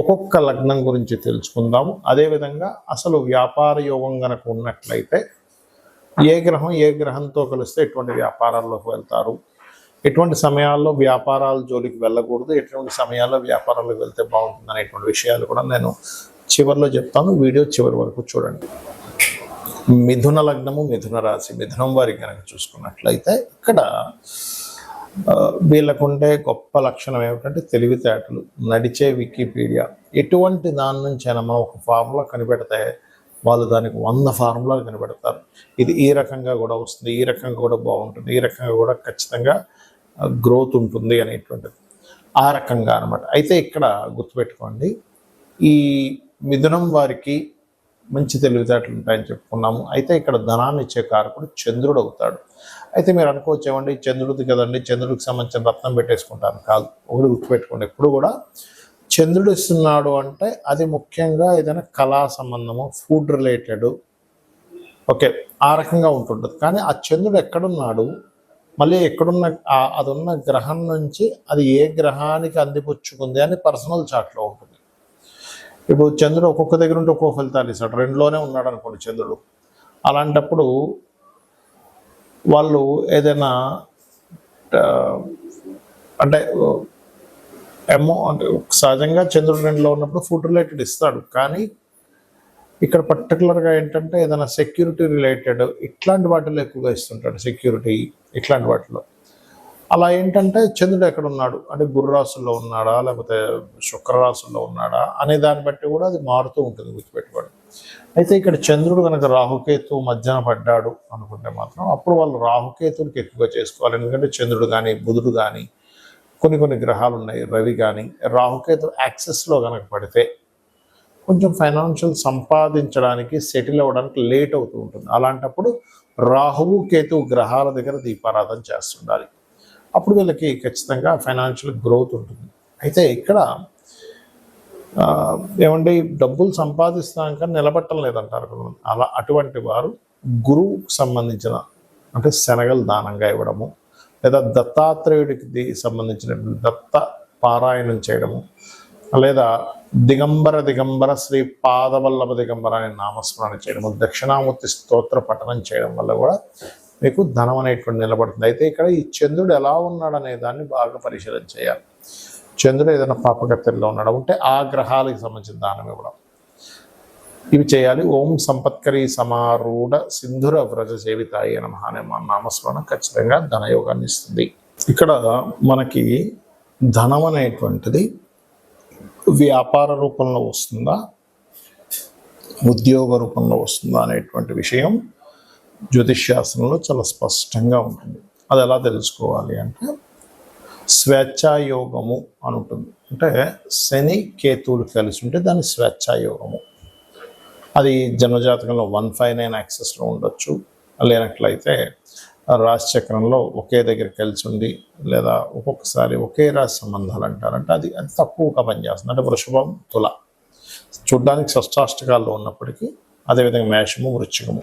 ఒక్కొక్క లగ్నం గురించి తెలుసుకుందాము. అదేవిధంగా అసలు వ్యాపార యోగం కనుక ఉన్నట్లయితే ఏ గ్రహం ఏ గ్రహంతో కలిస్తే ఎటువంటి వ్యాపారాల్లోకి వెళ్తారు? ఎటువంటి సమయాల్లో వ్యాపారాల జోలికి వెళ్ళకూడదు? ఎటువంటి సమయాల్లో వ్యాపారాలకు వెళ్తే బాగుంటుంది అనేటువంటి విషయాలు కూడా నేను చివరిలో చెప్తాను. వీడియో చివరి వరకు చూడండి. మిథున లగ్నము మిథున రాశి మిథునం వారికి కనుక చూసుకున్నట్లయితే ఇక్కడ వీళ్ళకుండే గొప్ప లక్షణం ఏమిటంటే తెలివితేటలు. నడిచే వికీపీడియా. ఎటువంటి దాని నుంచి అయినా మనం ఒక ఫార్ములా కనిపెడితే వాళ్ళు దానికి వంద ఫార్ములాలు కనిపెడతారు. ఇది ఈ రకంగా కూడా వస్తుంది ఈ రకంగా కూడా బాగుంటుంది ఈ రకంగా కూడా ఖచ్చితంగా గ్రోత్ ఉంటుంది అనేటువంటిది. ఆ రకంగా అనమాట అయితే ఇక్కడ గుర్తుపెట్టుకోండి. ఈ మిథునం వారికి మంచి తెలివితేటలు ఉంటాయని చెప్పుకున్నాము. అయితే ఇక్కడ ధనాన్ని ఇచ్చే కారకుడు చంద్రుడు అవుతాడు. అయితే మీరు అనుకోవచ్చు ఏమండి? చంద్రుడిది కదండి. చంద్రుడికి సంబంధించిన రత్నం పెట్టేసుకుంటాను. కాదు ఒకటి గుర్తుపెట్టుకోండి. ఎప్పుడు కూడా చంద్రుడు ఇస్తున్నాడు అంటే అది ముఖ్యంగా ఏదైనా కళా సంబంధము ఫుడ్ రిలేటెడ్ ఓకే ఆ రకంగా ఉంటుంటుంది. కానీ ఆ చంద్రుడు ఎక్కడున్నాడు? మళ్ళీ ఎక్కడున్న అది ఉన్న గ్రహం నుంచి అది ఏ గ్రహానికి అందిపుచ్చుకుంది అని పర్సనల్ చాట్లో ఉంటుంది. ఇప్పుడు చంద్రుడు ఒక్కొక్క దగ్గర ఉంటే ఒక్కొక్క ఫలితాలు ఇస్తాడు. రెండులోనే ఉన్నాడు అనుకోండి చంద్రుడు. అలాంటప్పుడు వాళ్ళు ఏదైనా అంటే ఎమో అంటే సహజంగా చంద్రుడు రెండులో ఉన్నప్పుడు ఫుడ్ రిలేటెడ్ ఇస్తాడు. కానీ ఇక్కడ పర్టికులర్గా ఏంటంటే ఏదైనా సెక్యూరిటీ రిలేటెడ్ ఇట్లాంటి వాటిలో ఎక్కువగా ఇస్తుంటాడు సెక్యూరిటీ ఇట్లాంటి వాటిలో. అలా ఏంటంటే చంద్రుడు ఎక్కడ ఉన్నాడు అంటే గురురాశుల్లో ఉన్నాడా? లేకపోతే శుక్రరాశుల్లో ఉన్నాడా? అనే దాన్ని బట్టి కూడా అది మారుతూ ఉంటుంది గుర్తుపెట్టుకోండి. అయితే ఇక్కడ చంద్రుడు కనుక రాహుకేతు మధ్యన పడ్డాడు అనుకుంటే మాత్రం అప్పుడు వాళ్ళు రాహుకేతుడికి ఎక్కువగా చేసుకోవాలి. ఎందుకంటే చంద్రుడు కానీ బుధుడు కానీ కొన్ని కొన్ని గ్రహాలు ఉన్నాయి రవి కానీ రాహుకేతు యాక్సెస్లో కనుక పడితే కొంచెం ఫైనాన్షియల్ సంపాదించడానికి సెటిల్ అవ్వడానికి లేట్ అవుతూ ఉంటుంది. అలాంటప్పుడు రాహువు కేతు గ్రహాల దగ్గర దీపారాధన చేస్తుండాలి. అప్పుడు వీళ్ళకి ఖచ్చితంగా ఫైనాన్షియల్ గ్రోత్ ఉంటుంది అయితే ఇక్కడ ఏమండి డబ్బులు సంపాదిస్తాం నిలబట్టం లేదంటారు కొంతమంది. అలా అటువంటి వారు గురువుకు సంబంధించిన అంటే శనగలు దానంగా ఇవ్వడము లేదా దత్తాత్రేయుడికి సంబంధించిన దత్త పారాయణం చేయడము లేదా దిగంబర దిగంబర శ్రీ పాదవల్లభ దిగంబర అనే నామస్మరణ చేయడము దక్షిణామూర్తి స్తోత్ర పఠనం చేయడం వల్ల కూడా మీకు ధనం అనేటువంటి నిలబడుతుంది. అయితే ఇక్కడ ఈ చంద్రుడు ఎలా ఉన్నాడు అనే దాన్ని బాగా పరిశీలన చేయాలి. చంద్రుడు ఏదైనా పాపకత్తెల్లో ఉన్నాడు? ఉంటే ఆ గ్రహాలకు సంబంధించిన దానం ఇవ్వడం. ఇవి చేయాలి. ఓం సంపత్కరి సమారూఢ సింధుర వ్రజ సేవితాయి నమ అనే మా నామస్మరణ ఖచ్చితంగా ధనయోగాన్ని ఇస్తుంది. ఇక్కడ మనకి ధనం అనేటువంటిది వ్యాపార రూపంలో వస్తుందా? ఉద్యోగ రూపంలో వస్తుందా అనేటువంటి విషయం జ్యోతిష్శాస్త్రంలో చాలా స్పష్టంగా ఉంటుంది. అది ఎలా తెలుసుకోవాలి అంటే స్వేచ్ఛాయోగము అని ఉంటుంది. అంటే శని కేతువులు కలిసి ఉంటే దాన్ని స్వేచ్ఛాయోగము. అది జన్మజాతకంలో వన్ ఫైవ్ నైన్ యాక్సెస్లో ఉండొచ్చు. లేనట్లయితే రాశి చక్రంలో ఒకే దగ్గర కలిసి ఉండి లేదా ఒక్కొక్కసారి ఒకే రాశి సంబంధాలు అంటారంటే అది అది తక్కువగా పనిచేస్తుంది. అంటే వృషభం తుల. చూడ్డానికి షష్టాష్టకాల్లో ఉన్నప్పటికీ అదేవిధంగా మేషము వృచ్చికము.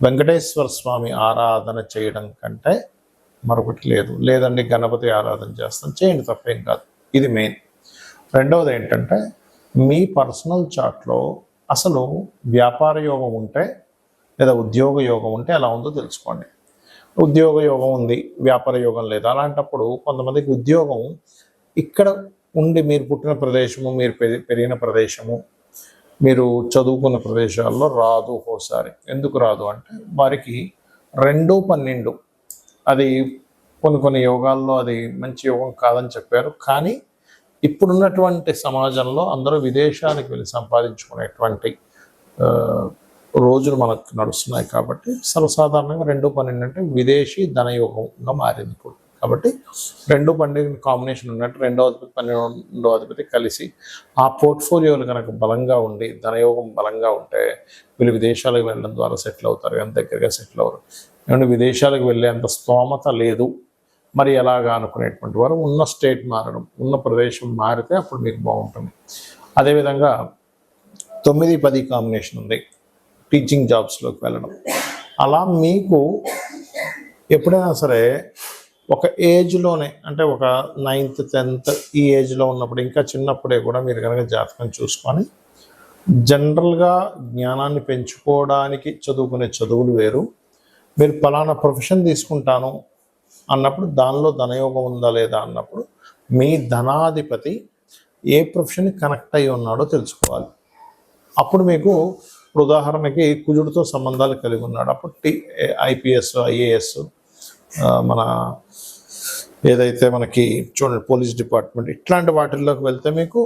వెంకటేశ్వర స్వామి ఆరాధన చేయడం కంటే మరొకటి లేదు. లేదండి గణపతి ఆరాధన చేస్తాం. చేయండి తప్పేం కాదు. ఇది మెయిన్. రెండవది ఏంటంటే మీ పర్సనల్ చాట్లో అసలు వ్యాపార యోగం ఉంటే లేదా ఉద్యోగ యోగం ఉంటే ఎలా ఉందో తెలుసుకోండి. ఉద్యోగ యోగం ఉంది వ్యాపార యోగం లేదు. అలాంటప్పుడు కొంతమందికి ఉద్యోగం ఇక్కడ ఉండి మీరు పుట్టిన ప్రదేశము మీరు పెరిగిన ప్రదేశము మీరు చదువుకున్న ప్రదేశాల్లో రాదు ఒక్కోసారి ఎందుకు రాదు అంటే వారికి రెండు పన్నెండు. అది కొన్ని కొన్ని యోగాల్లో అది మంచి యోగం కాదని చెప్పారు. కానీ ఇప్పుడున్నటువంటి సమాజంలో అందరూ విదేశాలకు వెళ్ళి సంపాదించుకునేటువంటి రోజులు మనకు నడుస్తున్నాయి కాబట్టి సర్వసాధారణంగా రెండు పన్నెండు అంటే విదేశీ ధనయోగంగా మారింది ఇప్పుడు కాబట్టి రెండు పండుగ కాంబినేషన్ ఉన్నట్టు రెండో అధిపతి పన్నెండో అధిపతి కలిసి ఆ పోర్ట్ఫోలియోలు కనుక బలంగా ఉండి ధనయోగం బలంగా ఉంటే వీళ్ళు విదేశాలకు వెళ్ళడం ద్వారా సెటిల్ అవుతారు. కానీ దగ్గరగా సెటిల్ అవ్వరు. ఏమంటే విదేశాలకు వెళ్ళేంత స్తోమత లేదు. మరి ఎలాగా అనుకునేటువంటి వారు ఉన్న స్టేట్ మారడం ఉన్న ప్రదేశం మారితే అప్పుడు మీకు బాగుంటుంది. అదేవిధంగా తొమ్మిది పది కాంబినేషన్ ఉంది. టీచింగ్ జాబ్స్లోకి వెళ్ళడం. అలా మీకు ఎప్పుడైనా సరే ఒక ఏజ్లోనే అంటే ఒక నైన్త్ టెన్త్ ఈ ఏజ్లో ఉన్నప్పుడు ఇంకా చిన్నప్పుడే కూడా మీరు కనుక జాతకం చూసుకొని జనరల్గా జ్ఞానాన్ని పెంచుకోవడానికి చదువుకునే చదువులు వేరు. మీరు ఫలానా ప్రొఫెషన్ తీసుకుంటాను అన్నప్పుడు దానిలో ధనయోగం ఉందా లేదా అన్నప్పుడు మీ ధనాధిపతి ఏ ప్రొఫెషన్ కనెక్ట్ అయి ఉన్నాడో తెలుసుకోవాలి. అప్పుడు మీకు ఉదాహరణకి కుజుడితో సంబంధాలు కలిగి ఉన్నాడు. అప్పుడు టీ ఐపీఎస్ ఐఏఎస్ మన ఏదైతే మనకి చూడండి పోలీస్ డిపార్ట్మెంట్ ఇట్లాంటి వాటిల్లోకి వెళ్తే మీకు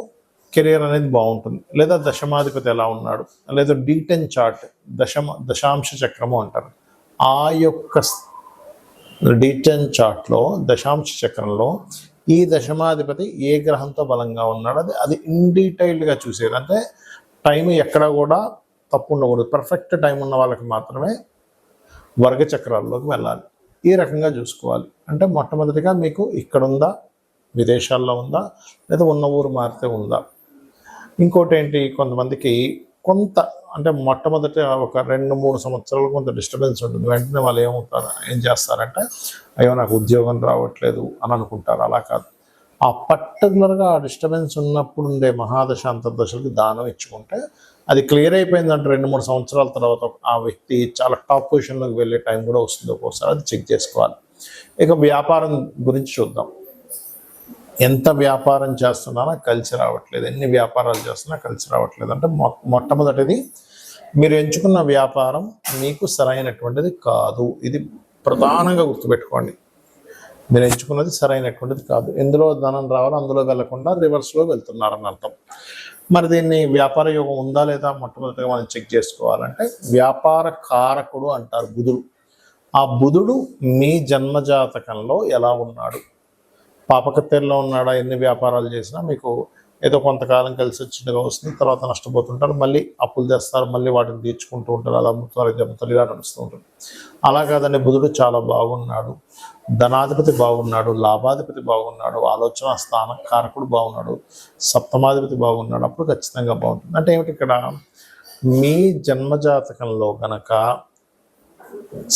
కెరియర్ అనేది బాగుంటుంది. లేదా దశమాధిపతి ఎలా ఉన్నాడు లేదా డీటెన్ చార్ట్ దశమ దశాంశ చక్రము అంటారు. ఆ యొక్క డీటెన్ చార్ట్లో దశాంశ చక్రంలో ఈ దశమాధిపతి ఏ గ్రహంతో బలంగా ఉన్నాడు అది అది ఇన్ డీటెయిల్డ్గా చూసేది. అంటే టైం ఎక్కడ కూడా తప్పు ఉండకూడదు. పర్ఫెక్ట్ టైం ఉన్న వాళ్ళకి మాత్రమే వర్గ చక్రాల్లోకి వెళ్ళాలి. ఈ రకంగా చూసుకోవాలి. అంటే మొట్టమొదటిగా మీకు ఇక్కడ ఉందా విదేశాల్లో ఉందా లేదా ఉన్న ఊరు మారితే ఉందా? ఇంకోటి ఏంటి కొంతమందికి కొంత అంటే మొట్టమొదటి ఒక రెండు మూడు సంవత్సరాలు కొంత డిస్టర్బెన్స్ ఉంటుంది. వెంటనే వాళ్ళు ఏమవుతారు ఏం చేస్తారంటే అయ్యో నాకు ఉద్యోగం రావట్లేదు అని అనుకుంటారు. అలా కాదు. ఆ పర్టికులర్గా ఆ డిస్టర్బెన్స్ ఉన్నప్పుడు ఉండే మహాదశ అంతర్దశలకి దానం ఇచ్చుకుంటే అది క్లియర్ అయిపోయిందంటే రెండు మూడు సంవత్సరాల తర్వాత ఆ వ్యక్తి చాలా టాప్ పొజిషన్లోకి వెళ్ళే టైం కూడా వస్తుంది ఒక్కోసారి అది చెక్ చేసుకోవాలి. ఇక వ్యాపారం గురించి చూద్దాం. ఎంత వ్యాపారం చేస్తున్నానో కలిసి రావట్లేదు ఎన్ని వ్యాపారాలు చేస్తున్నా కలిసి రావట్లేదు అంటే మొ మొట్టమొదటిది మీరు ఎంచుకున్న వ్యాపారం మీకు సరైనటువంటిది కాదు. ఇది ప్రధానంగా గుర్తుపెట్టుకోండి. మీరు ఎంచుకున్నది సరైనటువంటిది కాదు. ఎందులో ధనం రావాలో అందులో వెళ్ళకుండా రివర్స్లో వెళ్తున్నారని అర్థం. మరి దీన్ని వ్యాపార యోగం ఉందా లేదా మొట్టమొదటిగా మనం చెక్ చేసుకోవాలంటే వ్యాపార కారకుడు అంటారు బుధుడు. ఆ బుధుడు మీ జన్మజాతకంలో ఎలా ఉన్నాడు? పాపకత్తెల్లో ఉన్నాడా? ఎన్ని వ్యాపారాలు చేసినా మీకు ఏదో కొంతకాలం కలిసి వచ్చినగా వస్తుంది తర్వాత నష్టపోతుంటారు మళ్ళీ అప్పులు తెస్తారు మళ్ళీ వాటిని తీర్చుకుంటూ ఉంటారు అలా అమ్ముతారు ఇది అమ్ముతారు ఇలా నడుస్తూ ఉంటారు అలా కాదండి బుధుడు చాలా బాగున్నాడు ధనాధిపతి బాగున్నాడు లాభాధిపతి బాగున్నాడు ఆలోచన స్థాన కారకుడు బాగున్నాడు సప్తమాధిపతి బాగున్నాడు అప్పుడు ఖచ్చితంగా బాగుంటుంది. అంటే ఏమిటి ఇక్కడ? మీ జన్మజాతకంలో గనక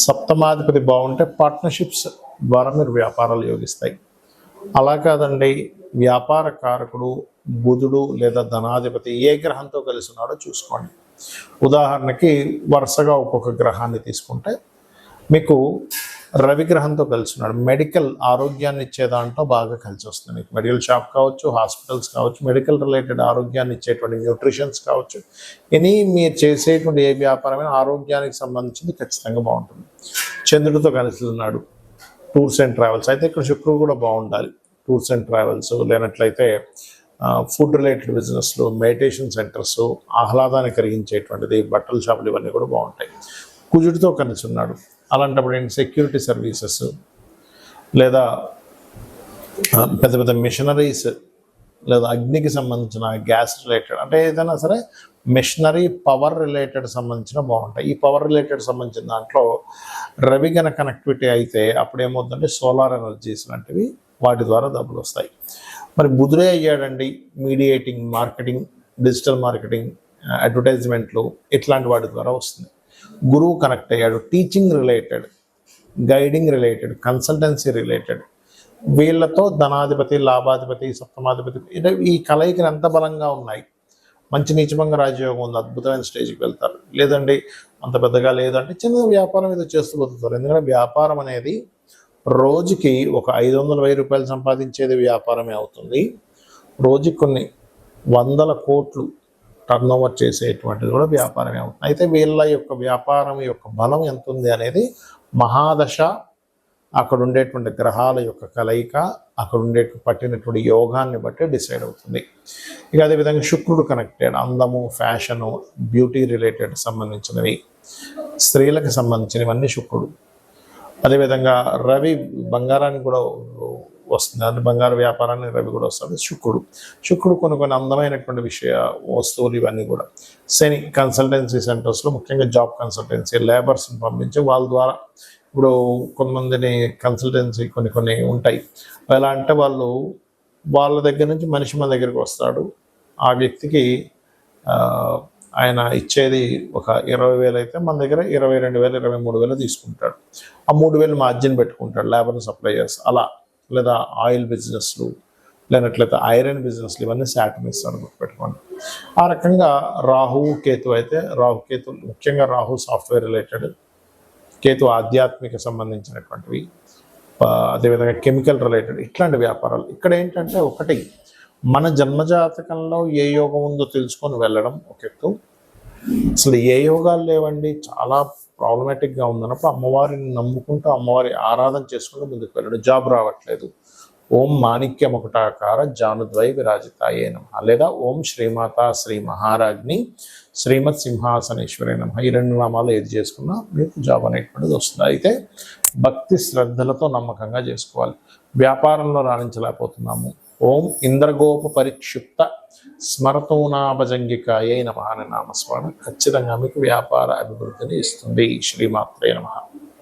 సప్తమాధిపతి బాగుంటే పార్ట్నర్షిప్స్ ద్వారా మీరు వ్యాపారాలు యోగిస్తాయి. అలా కాదండి వ్యాపార కారకుడు బుధుడు లేదా ధనాధిపతి ఏ గ్రహంతో కలిసి ఉన్నాడో చూసుకోండి. ఉదాహరణకి వరుసగా ఒక్కొక్క గ్రహాన్ని తీసుకుంటే మీకు రవి గ్రహంతో కలిసి ఉన్నాడు. మెడికల్ ఆరోగ్యాన్ని ఇచ్చే దాంట్లో బాగా కలిసి వస్తుంది. మీకు మెడికల్ షాప్ కావచ్చు హాస్పిటల్స్ కావచ్చు మెడికల్ రిలేటెడ్ ఆరోగ్యాన్ని ఇచ్చేటువంటి న్యూట్రిషన్స్ కావచ్చు ఎనీ మీరు చేసేటువంటి ఏ వ్యాపారమైన ఆరోగ్యానికి సంబంధించింది ఖచ్చితంగా బాగుంటుంది. చంద్రుడితో కలిసి ఉన్నాడు. Tours and travels. అయితే ఇక్కడ శుక్రుడు కూడా బాగుండాలి. టూర్స్ అండ్ ట్రావెల్స్ లేనట్లయితే ఫుడ్ రిలేటెడ్ బిజినెస్లు మెడిటేషన్ సెంటర్స్ ఆహ్లాదాన్ని కలిగించేటువంటిది బట్టల షాపులు ఇవన్నీ కూడా బాగుంటాయి. కుజుడితో కలిసి ఉన్నాడు. అలాంటప్పుడు ఏంటి? సెక్యూరిటీ సర్వీసెస్ లేదా పెద్ద పెద్ద మిషనరీస్ లేదా అగ్నికి సంబంధించిన గ్యాస్ రిలేటెడ్ అంటే ఏదైనా సరే మిషనరీ పవర్ రిలేటెడ్ సంబంధించిన బాగుంటాయి. ఈ పవర్ రిలేటెడ్ సంబంధించిన దాంట్లో రవి కనెక్టివిటీ అయితే అప్పుడు ఏమవుతుందంటే సోలార్ ఎనర్జీస్ లాంటివి వాటి ద్వారా డబ్బులు వస్తాయి. మరి బుధుడే అయ్యాడండి మీడియేటింగ్ మార్కెటింగ్ డిజిటల్ మార్కెటింగ్ అడ్వర్టైజ్మెంట్లు ఇట్లాంటి వాటి ద్వారా వస్తుంది. గురువు కనెక్ట్ అయ్యాడు teaching related guiding related consultancy related. వీళ్ళతో ధనాధిపతి లాభాధిపతి సప్తమాధిపతి ఇలా ఈ కలయికలు ఎంత బలంగా ఉన్నాయి? మంచి నీచభంగ రాజయోగం ఉంది అద్భుతమైన స్టేజ్కి వెళ్తారు. లేదండి అంత పెద్దగా లేదంటే చిన్న వ్యాపారం ఏదో చేస్తూ వెళ్తారు ఎందుకంటే వ్యాపారం అనేది రోజుకి ఒక ఐదు వందల వెయ్యి రూపాయలు సంపాదించేది వ్యాపారమే అవుతుంది. రోజుకి కొన్ని వందల కోట్లు టర్న్ ఓవర్ చేసేటువంటిది కూడా వ్యాపారమే అవుతుంది. అయితే వీళ్ళ యొక్క వ్యాపారం యొక్క బలం ఎంత ఉంది అనేది మహాదశ. అక్కడ ఉండేటువంటి గ్రహాల యొక్క కలయిక అక్కడ ఉండే పట్టినటువంటి యోగాన్ని బట్టి డిసైడ్ అవుతుంది. ఇక అదేవిధంగా శుక్రుడు కనెక్టెడ్ అందము ఫ్యాషను బ్యూటీ రిలేటెడ్ సంబంధించినవి స్త్రీలకు సంబంధించినవన్నీ శుక్రుడు. అదేవిధంగా రవి బంగారానికి కూడా వస్తుంది. అంటే బంగారు వ్యాపారాన్ని రవి కూడా వస్తుంది శుక్రుడు. శుక్రుడు కొన్ని కొన్ని అందమైనటువంటి విషయ వస్తువులు ఇవన్నీ కూడా. శని కన్సల్టెన్సీ సెంటర్స్లో ముఖ్యంగా జాబ్ కన్సల్టెన్సీ లేబర్స్ని పంపించి వాళ్ళ ద్వారా ఇప్పుడు కొంతమందిని కన్సల్టెన్సీ కొన్ని కొన్ని ఉంటాయి. ఎలా అంటే వాళ్ళు వాళ్ళ దగ్గర నుంచి మనిషి మన దగ్గరికి వస్తాడు. ఆ వ్యక్తికి ఆయన ఇచ్చేది ఒక ఇరవై వేలు అయితే మన దగ్గర ఇరవై రెండు వేలు ఇరవై మూడు వేలు తీసుకుంటాడు. ఆ మూడు వేలు మార్జిన్ పెట్టుకుంటాడు లేబర్ సప్లయర్స్ అలా లేదా ఆయిల్ బిజినెస్లు లేనట్లయితే ఐరన్ బిజినెస్లు ఇవన్నీ శాటన్ అని గుర్తుపెట్టుకోండి. ఆ రకంగా రాహు కేతు అయితే రాహు కేతు ముఖ్యంగా రాహు సాఫ్ట్వేర్ రిలేటెడ్ కేతు ఆధ్యాత్మిక సంబంధించినటువంటివి అదేవిధంగా కెమికల్ రిలేటెడ్ ఇట్లాంటి వ్యాపారాలు. ఇక్కడ ఏంటంటే ఒకటి మన జన్మజాతకంలో ఏ యోగం ఉందో తెలుసుకొని వెళ్ళడం ఒక ఎత్తు. అసలు ఏ యోగాలు లేవండి చాలా ప్రాబ్లమాటిక్గా ఉందన్నప్పుడు అమ్మవారిని నమ్ముకుంటూ అమ్మవారి ఆరాధన చేసుకుంటూ ముందుకు వెళ్ళడం. జాబ్ రావట్లేదు. ఓం మాణిక్యం ఒకటాకార జానుద్వై విరాజితాయే నమ. లేదా ఓం శ్రీమాత శ్రీ మహారాజ్ని శ్రీమత్ సింహాసనేశ్వరే నమ. ఈ రెండు నామాలు ఏది చేసుకున్నా మీకు జాబ్ అనేటువంటిది వస్తుంది. అయితే భక్తి శ్రద్ధలతో నమ్మకంగా చేసుకోవాలి. వ్యాపారంలో రాణించలేకపోతున్నాము. ఓం ఇంద్రగోప పరిక్షిప్త స్మరతోనాభజంగికాయే నమ అని నామస్మరణ ఖచ్చితంగా మీకు వ్యాపార అభివృద్ధిని ఇస్తుంది. శ్రీమాత్రే నమ.